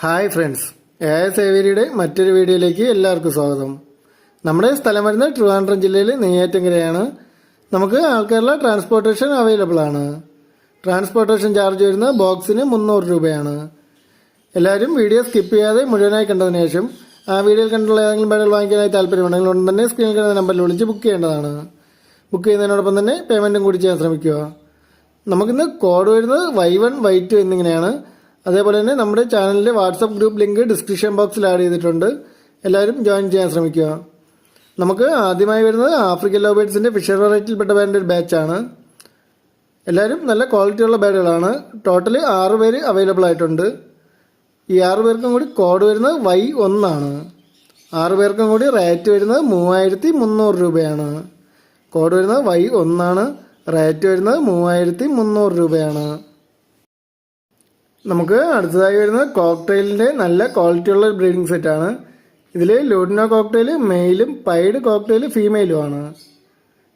Hi friends. A സേവേരിയുടെ മറ്റൊരു വീഡിയോയിലേക്ക് എല്ലാവർക്കും സ്വാഗതം. നമ്മുടെ സ്ഥലം വരുന്ന ട്രിവാൻഡ്രം ജില്ലയിൽ നെയ്യാറ്റങ്കരയാണ് നമുക്ക് ആൾക്കാരുടെ ട്രാൻസ്പോർട്ടേഷൻ അവൈലബിൾ ആണ്. ട്രാൻസ്പോർട്ടേഷൻ ചാർജ് വരുന്ന ബോക്സിന് മുന്നൂറ് രൂപയാണ്. എല്ലാവരും വീഡിയോ സ്കിപ്പ് ചെയ്യാതെ മുഴുവനായി കണ്ടതിന് ശേഷം ആ വീഡിയോയിൽ കണ്ടുള്ള ഏതെങ്കിലും ബാഡുകൾ വാങ്ങിക്കാനായി താല്പര്യമുണ്ടെങ്കിൽ ഉടൻ തന്നെ സ്ക്രീനിൽ കിടന്ന നമ്പറിൽ വിളിച്ച് ബുക്ക് ചെയ്യേണ്ടതാണ്. ബുക്ക് ചെയ്യുന്നതിനോടൊപ്പം തന്നെ പേയ്മെന്റും കൂടി ചെയ്യാൻ ശ്രമിക്കുക. നമുക്കിന്ന് കോഡ് വരുന്നത് വൈ വൺ വൈ ടു എന്നിങ്ങനെയാണ്. അതേപോലെ തന്നെ നമ്മുടെ ചാനലിന്റെ വാട്സപ്പ് ഗ്രൂപ്പ് ലിങ്ക് ഡിസ്ക്രിപ്ഷൻ ബോക്സിൽ ആഡ് ചെയ്തിട്ടുണ്ട്. എല്ലാവരും ജോയിൻ ചെയ്യാൻ ശ്രമിക്കുക. നമുക്ക് ആദ്യമായി വരുന്നത് ആഫ്രിക്കൻ ലോബേഡ്സിന്റെ ഫിഷർ വെറൈറ്റിയിൽപ്പെട്ട ബാൻഡ് ഒരു ബാച്ചാണ്. എല്ലാവരും നല്ല ക്വാളിറ്റിയുള്ള ബാഡുകളാണ്. ടോട്ടൽ ആറ് പേര് അവൈലബിൾ ആയിട്ടുണ്ട്. ഈ ആറ് പേർക്കും കൂടി കോഡ് വരുന്നത് വൈ ഒന്നാണ്. ആറ് പേർക്കും കൂടി റേറ്റ് വരുന്നത് മൂവായിരത്തി മുന്നൂറ് രൂപയാണ്. കോഡ് വരുന്നത് വൈ ഒന്നാണ്. റേറ്റ് വരുന്നത് മൂവായിരത്തി മുന്നൂറ് രൂപയാണ്. നമുക്ക് അടുത്തതായി വരുന്നത് കോക്ടെയിലിന്റെ നല്ല ക്വാളിറ്റിയുള്ള ബ്രീഡിംഗ് സെറ്റാണ് ഇതിൽ ലൂഡിനോ കോക്ടെയിൽ മെയിലും പൈഡ് കോക്ടെയിൽ ഫീമെയിലും ആണ്.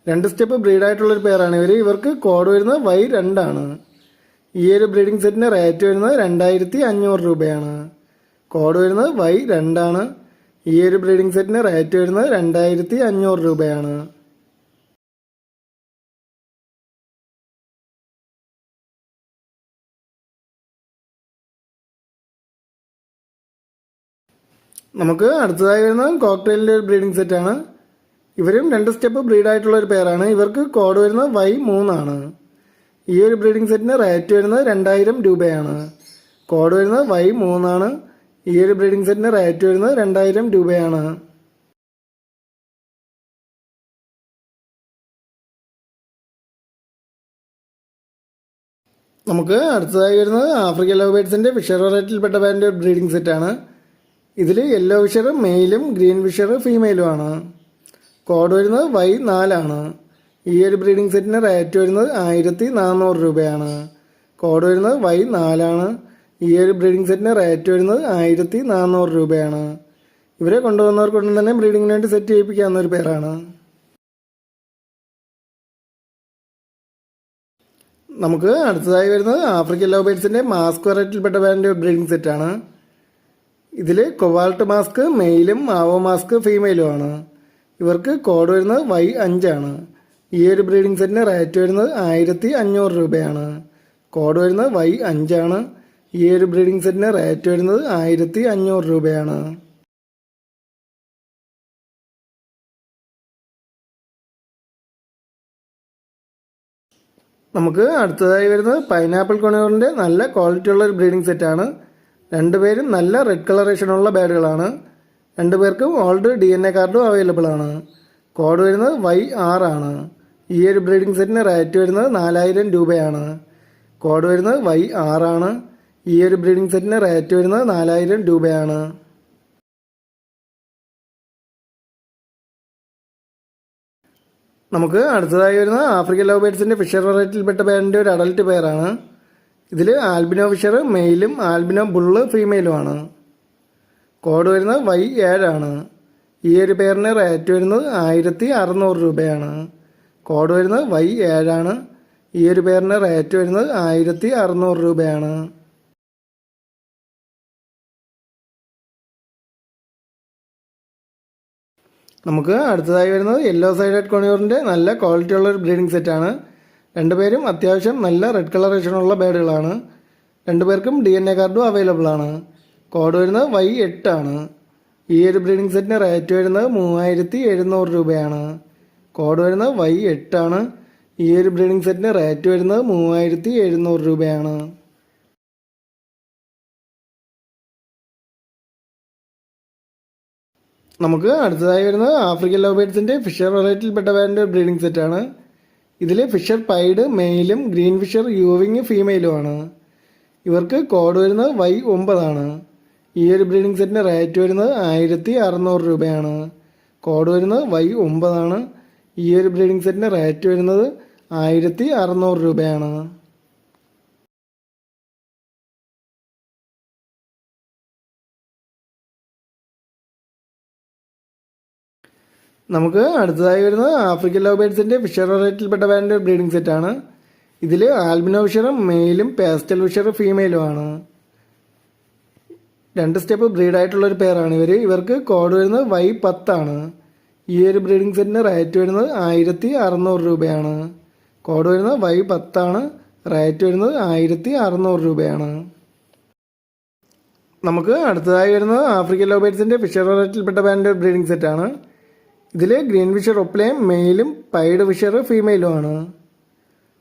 രണ്ട് സ്റ്റെപ്പ് ബ്രീഡായിട്ടുള്ളൊരു പേരാണ് ഇവർ ഇവർക്ക് കോഡ് വരുന്നത് വൈ രണ്ടാണ്. ഈ ഒരു ബ്രീഡിംഗ് സെറ്റിന് റേറ്റ് വരുന്നത് രണ്ടായിരത്തി അഞ്ഞൂറ് രൂപയാണ്. കോഡ് വരുന്നത് വൈ രണ്ടാണ്. ഈ ഒരു ബ്രീഡിംഗ് സെറ്റിന് റേറ്റ് വരുന്നത് രണ്ടായിരത്തി അഞ്ഞൂറ് രൂപയാണ്. നമുക്ക് അടുത്തതായി വരുന്നത് കോക്ടെയിലിന്റെ ഒരു ബ്രീഡിംഗ് സെറ്റാണ് ഇവരും രണ്ട് സ്റ്റെപ്പ് ബ്രീഡായിട്ടുള്ള ഒരു പേരാണ് ഇവർക്ക് കോഡ് വരുന്നത് വൈ മൂന്നാണ്. ഈ ഒരു ബ്രീഡിംഗ് സെറ്റിന് റേറ്റ് വരുന്നത് രണ്ടായിരം രൂപയാണ്. കോഡ് വരുന്നത് വൈ മൂന്നാണ്. ഈ ഒരു ബ്രീഡിംഗ് സെറ്റിന് റേറ്റ് വരുന്നത് രണ്ടായിരം രൂപയാണ്. നമുക്ക് അടുത്തതായി വരുന്നത് ആഫ്രിക്കൻ ലവ് ബേഡ്സിന്റെ ഫിഷർ വെറൈറ്റിയിൽപ്പെട്ട ബാൻഡ് ബ്രീഡിംഗ് സെറ്റാണ് ഇതിൽ യെല്ലോ വിഷർ മെയിലും ഗ്രീൻ വിഷർ ഫീമെയിലും ആണ്. കോഡ് വരുന്നത് വൈ നാലാണ് ഈ ഒരു ബ്രീഡിംഗ് സെറ്റിന് റേറ്റ് വരുന്നത് ആയിരത്തി നാനൂറ് രൂപയാണ്. കോഡ് വരുന്നത് വൈ നാലാണ് ഈ ഒരു ബ്രീഡിംഗ് സെറ്റിന് റേറ്റ് വരുന്നത് ആയിരത്തി നാനൂറ് രൂപയാണ്. ഇവരെ കൊണ്ടുവന്നവർക്കൊന്നും തന്നെ ബ്രീഡിങ്ങിന് വേണ്ടി സെറ്റ് ചെയ്യിപ്പിക്കാവുന്ന ഒരു പേരാണ്. നമുക്ക് അടുത്തതായി വരുന്നത് ആഫ്രിക്കൻ ലവ് മാസ്ക് വെറൈറ്റിയിൽപ്പെട്ട ബാൻഡ് ബ്രീഡിംഗ് സെറ്റാണ് ഇതിൽ കൊവാൾട്ട് മാസ്ക് മെയിലും മാവോ മാസ്ക് ഫീമെയിലും ആണ്. ഇവർക്ക് കോഡ് വരുന്നത് വൈ അഞ്ചാണ് ഈ ഒരു ബ്രീഡിംഗ് സെറ്റിന് റേറ്റ് വരുന്നത് ആയിരത്തി അഞ്ഞൂറ് രൂപയാണ്. കോഡ് വരുന്നത് വൈ അഞ്ചാണ് ഈ ഒരു ബ്രീഡിംഗ് സെറ്റിന് റേറ്റ് വരുന്നത് ആയിരത്തി അഞ്ഞൂറ് രൂപയാണ്. നമുക്ക് അടുത്തതായി വരുന്നത് പൈനാപ്പിൾ കൊണിയോറിന്റെ നല്ല ക്വാളിറ്റി ഉള്ള ഒരു ബ്രീഡിംഗ് സെറ്റാണ് രണ്ടുപേരും നല്ല റെഡ് കളറേഷനുള്ള ബാഡുകളാണ് രണ്ടുപേർക്കും ഓൾഡ് ഡി എൻ എ കാർഡും അവൈലബിൾ ആണ്. കോഡ് വരുന്നത് വൈ ആർ ആണ്. ഈ ഒരു ബ്രീഡിംഗ് സെറ്റിന് റേറ്റ് വരുന്നത് നാലായിരം രൂപയാണ്. കോഡ് വരുന്നത് വൈ ആർ ആണ്. ഈ ഒരു ബ്രീഡിംഗ് സെറ്റിന് റേറ്റ് വരുന്നത് നാലായിരം രൂപയാണ്. നമുക്ക് അടുത്തതായി വരുന്ന ആഫ്രിക്കൻ ലവ് ബേഡ്സിന്റെ ഫിഷർ വെറൈറ്റിയിൽപ്പെട്ട പേരിന്റെ ഒരു അഡൽട്ട് പെയറാണ് ഇതിൽ ആൽബിനോ ഫിഷർ മെയിലും ആൽബിനോ ബുള്ള് ഫീമെയിലുമാണ്. കോഡ് വരുന്നത് വൈ ഏഴാണ് ഈ ഒരു പേരിന് റേറ്റ് വരുന്നത് ആയിരത്തി അറുന്നൂറ് രൂപയാണ്. കോഡ് വരുന്നത് വൈ ഏഴാണ് ഈ ഒരു പേരിന് റേറ്റ് വരുന്നത് ആയിരത്തി അറുന്നൂറ് രൂപയാണ്. നമുക്ക് അടുത്തതായി വരുന്നത് യെല്ലോ സൈഡഡ് കൊണിയൂറിന്റെ നല്ല ക്വാളിറ്റിയുള്ള ഒരു ബ്രീഡിംഗ് സെറ്റാണ് രണ്ടുപേരും അത്യാവശ്യം നല്ല റെഡ് കളറേഷനുള്ള ബേഡുകളാണ് രണ്ടുപേർക്കും ഡി എൻ എ കാർഡും അവൈലബിൾ ആണ്. കോഡ് വരുന്നത് വൈ എട്ടാണ് ഈ ഒരു ബ്രീഡിംഗ് സെറ്റിന് റേറ്റ് വരുന്നത് മൂവായിരത്തി എഴുന്നൂറ് രൂപയാണ്. കോഡ് വരുന്നത് വൈ എട്ടാണ് ഈ ഒരു ബ്രീഡിംഗ് സെറ്റിന് റേറ്റ് വരുന്നത് മൂവായിരത്തി എഴുന്നൂറ് രൂപയാണ്. നമുക്ക് അടുത്തതായി വരുന്നത് ആഫ്രിക്കൻ ലവ് ബേഡ്സിന്റെ ഫിഷർ വെറൈറ്റിയിൽപ്പെട്ട ബാൻഡ് ബ്രീഡിംഗ് സെറ്റാണ് ഇതിൽ ഫിഷർ പൈഡ് മെയിലും ഗ്രീൻ ഫിഷർ യൂവിങ് ഫീമെയിലും ആണ് ഇവർക്ക് കോഡ് വരുന്നത് വൈ ഒമ്പതാണ്. ഈ ഒരു ബ്രീഡിംഗ് സെറ്റിന്റെ റേറ്റ് വരുന്നത് ആയിരത്തി അറുന്നൂറ് രൂപയാണ്. കോഡ് വരുന്നത് വൈ ഒമ്പതാണ്. ഈ ഒരു ബ്രീഡിംഗ് സെറ്റിന്റെ റേറ്റ് വരുന്നത് ആയിരത്തി അറുന്നൂറ് രൂപയാണ്. നമുക്ക് അടുത്തതായി വരുന്നത് ആഫ്രിക്കൻ ലവ് ബേഡ്സിന്റെ ഫിഷർ വെറൈറ്റിയിൽപ്പെട്ട ബാൻഡ് ബ്രീഡിംഗ് സെറ്റാണ് ഇതിൽ ആൽബിനോ ഫിഷറും മെയിലും പാസ്റ്റൽ ഫിഷർ ഫീമെയിലും ആണ്. രണ്ട് സ്റ്റെപ്പ് ബ്രീഡായിട്ടുള്ള ഒരു ഇവർ ഇവർക്ക് കോഡ് വരുന്നത് വൈ പത്താണ് ഈ ഒരു ബ്രീഡിംഗ് സെറ്റിന് റേറ്റ് വരുന്നത് ആയിരത്തി അറുന്നൂറ് രൂപയാണ്. കോഡ് വരുന്നത് വൈ പത്താണ് റേറ്റ് വരുന്നത് ആയിരത്തി അറുന്നൂറ് രൂപയാണ്. നമുക്ക് അടുത്തതായി വരുന്നത് ആഫ്രിക്കൻ ലോബേറ്റ്സിന്റെ ഫിഷർ റേറ്റിൽപ്പെട്ട ബാൻഡ് ബ്രീഡിംഗ് സെറ്റാണ് ഇതിൽ ഗ്രീൻ ഫിഷർ ഒപ്ലയും മെയിലും പൈഡ് ഫിഷർ ഫീമെയിലുമാണ്.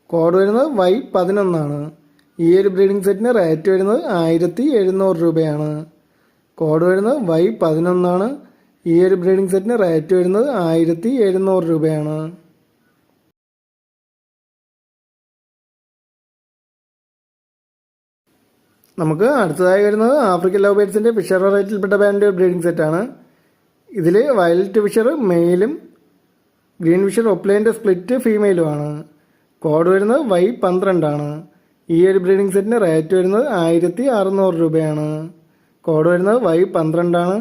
കോഡ് വരുന്നത് വൈ പതിനൊന്നാണ്. ഈ ഒരു ബ്രീഡിംഗ് സെറ്റിന് റേറ്റ് വരുന്നത് ആയിരത്തി എഴുന്നൂറ് രൂപയാണ്. കോഡ് വരുന്നത് വൈ പതിനൊന്നാണ്. ഈ ഒരു ബ്രീഡിംഗ് സെറ്റിന് റേറ്റ് വരുന്നത് ആയിരത്തി എഴുന്നൂറ് രൂപയാണ്. നമുക്ക് അടുത്തതായി വരുന്നത് ആഫ്രിക്കൻ ലവ് ബേഡ്സിന്റെ ഫിഷർ റേറ്റിൽപ്പെട്ട ബാൻഡ് ബ്രീഡിംഗ് സെറ്റാണ്. ഇതിൽ വയലറ്റ് വിഷർ മെയിലും ഗ്രീൻ വിഷർ ഒപ്ലൈന്റെ സ്പ്ലിറ്റ് ഫീമെയിലുമാണ്. കോഡ് വരുന്നത് വൈ പന്ത്രണ്ടാണ്. ഈ ഒരു ബ്രീഡിംഗ് സെറ്റിന് റേറ്റ് വരുന്നത് ആയിരത്തി അറുന്നൂറ് രൂപയാണ്. കോഡ് വരുന്നത് വൈ പന്ത്രണ്ടാണ്.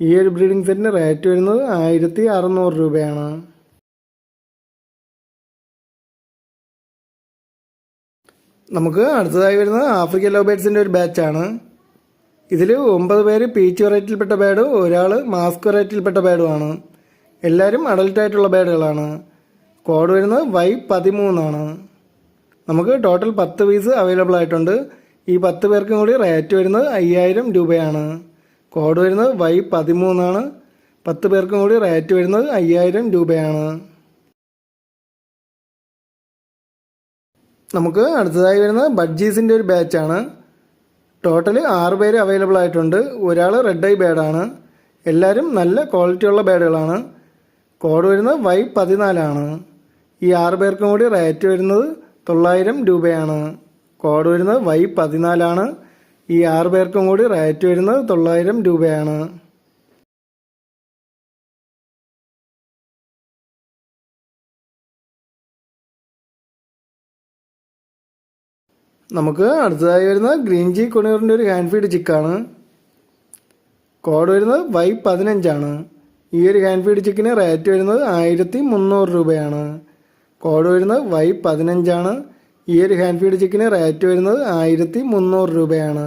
ഈ ഒരു ബ്രീഡിംഗ് സെറ്റിന് റേറ്റ് വരുന്നത് ആയിരത്തി അറുന്നൂറ് രൂപയാണ്. നമുക്ക് അടുത്തതായി വരുന്നത് ആഫ്രിക്കൻ ലോബേഡ്സിന്റെ ബേഡ്സിന്റെ ഒരു ബാച്ചാണ്. ഇതിൽ ഒമ്പത് പേര് പീച്ച് വെറൈറ്റിയിൽപ്പെട്ട ബാഡും ഒരാൾ മാസ്ക് വെറൈറ്റിയിൽപ്പെട്ട ബാഡുമാണ്. എല്ലാവരും അഡൽട്ട് ആയിട്ടുള്ള ബാഡുകളാണ്. കോഡ് വരുന്നത് വൈ പതിമൂന്നാണ്. നമുക്ക് ടോട്ടൽ പത്ത് പീസ് അവൈലബിൾ ആയിട്ടുണ്ട്. ഈ പത്ത് പേർക്കും കൂടി റേറ്റ് വരുന്നത് അയ്യായിരം രൂപയാണ്. കോഡ് വരുന്നത് വൈ പതിമൂന്നാണ്. പത്ത് പേർക്കും കൂടി റേറ്റ് വരുന്നത് അയ്യായിരം രൂപയാണ്. നമുക്ക് അടുത്തതായി വരുന്നത് ബഡ്ജീസിന്റെ ഒരു ബാച്ചാണ്. ടോട്ടൽ ആറ് പേര് അവൈലബിൾ ആയിട്ടുണ്ട്. ഒരാൾ റെഡ് ഐ ബേഡാണ് എല്ലാവരും നല്ല ക്വാളിറ്റി ഉള്ള ബേഡുകളാണ് കോഡ് വരുന്നത് വൈ പതിനാലാണ്. ഈ ആറ് പേർക്കും കൂടി റേറ്റ് വരുന്നത് തൊള്ളായിരം രൂപയാണ്. കോഡ് വരുന്നത് വൈ പതിനാലാണ്. ഈ ആറ് പേർക്കും കൂടി റേറ്റ് വരുന്നത് തൊള്ളായിരം രൂപയാണ്. നമുക്ക് അടുത്തതായി വരുന്നത് ഗ്രീൻ ജി കുണിയറിന്റെ ഒരു ഹാൻഡ് ഫീഡ് ചിക്കാണ് കോഡ് വരുന്നത് വൈ പതിനഞ്ചാണ് ഈ ഒരു ഹാൻഡ് ഫീഡ് ചിക്കിന് റേറ്റ് വരുന്നത് ആയിരത്തി മുന്നൂറ് രൂപയാണ്. കോഡ് വരുന്നത് വൈ പതിനഞ്ചാണ് ഈ ഒരു ഹാൻഡ് ഫീഡ് ചിക്കിന് റേറ്റ് വരുന്നത് ആയിരത്തി മുന്നൂറ് രൂപയാണ്.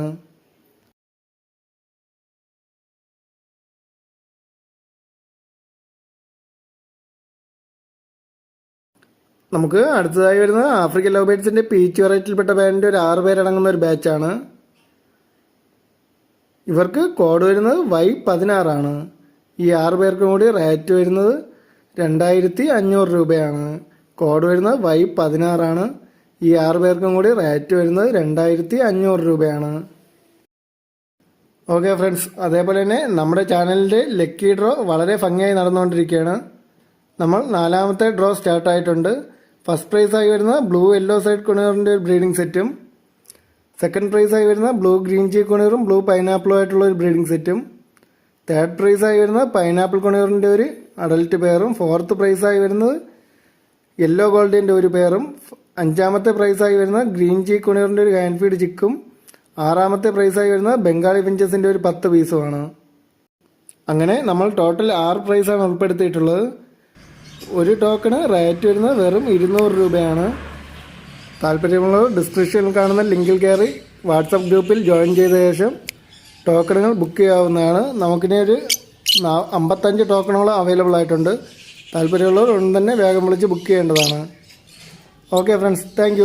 നമുക്ക് അടുത്തതായി വരുന്നത് ആഫ്രിക്കൻ ലവ് ബേഡ്സിന്റെ പീച്ച് വെറൈറ്റിയിൽപ്പെട്ട ബാൻഡിന്റെ ഒരു ആറ് പേരടങ്ങുന്ന ഒരു ബാച്ചാണ്. ഇവർക്ക് കോഡ് വരുന്നത് വൈ പതിനാറാണ്. ഈ ആറ് പേർക്കും കൂടി റേറ്റ് വരുന്നത് രണ്ടായിരത്തി അഞ്ഞൂറ് രൂപയാണ്. കോഡ് വരുന്നത് വൈ പതിനാറാണ്. ഈ ആറ് പേർക്കും കൂടി റേറ്റ് വരുന്നത് രണ്ടായിരത്തി അഞ്ഞൂറ് രൂപയാണ്. ഓക്കെ ഫ്രണ്ട്സ് അതേപോലെ തന്നെ നമ്മുടെ ചാനലിന്റെ ലക്കി ഡ്രോ വളരെ ഭംഗിയായി നടന്നുകൊണ്ടിരിക്കുകയാണ്. നമ്മൾ നാലാമത്തെ ഡ്രോ സ്റ്റാർട്ടായിട്ടുണ്ട്. ഫസ്റ്റ് പ്രൈസ് ആയി വരുന്ന ബ്ലൂ യെല്ലോ സൈഡ് കുണിയറിന്റെ ഒരു ബ്രീഡിംഗ് സെറ്റും സെക്കൻഡ് പ്രൈസ് ആയി വരുന്ന ബ്ലൂ ഗ്രീൻ ചീ കുണിയറും ബ്ലൂ പൈനാപ്പിളും ആയിട്ടുള്ള ഒരു ബ്രീഡിംഗ് സെറ്റും തേർഡ് പ്രൈസ് ആയി വരുന്ന പൈനാപ്പിൾ കുണിയറിന്റെ ഒരു അഡൽട്ട് പെയറും ഫോർത്ത് പ്രൈസ് പ്രൈസായി വരുന്നത് യെല്ലോ ഗോൾഡിന്റെ ഒരു പെയറും അഞ്ചാമത്തെ പ്രൈസ് ആയി വരുന്ന ഗ്രീൻ ചീ കുണിയറിന്റെ ഒരു ഹാൻഡ് ഫീഡ് ചിക്കും ആറാമത്തെ പ്രൈസ് ആയി വരുന്ന ബംഗാളി പിഞ്ചസിന്റെ ഒരു പത്ത് പീസുമാണ് അങ്ങനെ നമ്മൾ ടോട്ടൽ ആറ് പ്രൈസാണ് ഉൾപ്പെടുത്തിയിട്ടുള്ളത്. ഒരു ടോക്കണ് റേറ്റ് വരുന്നത് വെറും ഇരുന്നൂറ് രൂപയാണ്. താല്പര്യമുള്ളവർ ഡിസ്ക്രിപ്ഷനിൽ കാണുന്ന ലിങ്കിൽ കയറി വാട്സപ്പ് ഗ്രൂപ്പിൽ ജോയിൻ ചെയ്ത ശേഷം ടോക്കണുകൾ ബുക്ക് ചെയ്യാവുന്നതാണ്. നമുക്കിനി ഒരു അമ്പത്തഞ്ച് ടോക്കണുകൾ അവൈലബിൾ ആയിട്ടുണ്ട്. താല്പര്യമുള്ളവർ ഉടൻ തന്നെ വേഗം വിളിച്ച് ബുക്ക് ചെയ്യേണ്ടതാണ്. Okay friends thank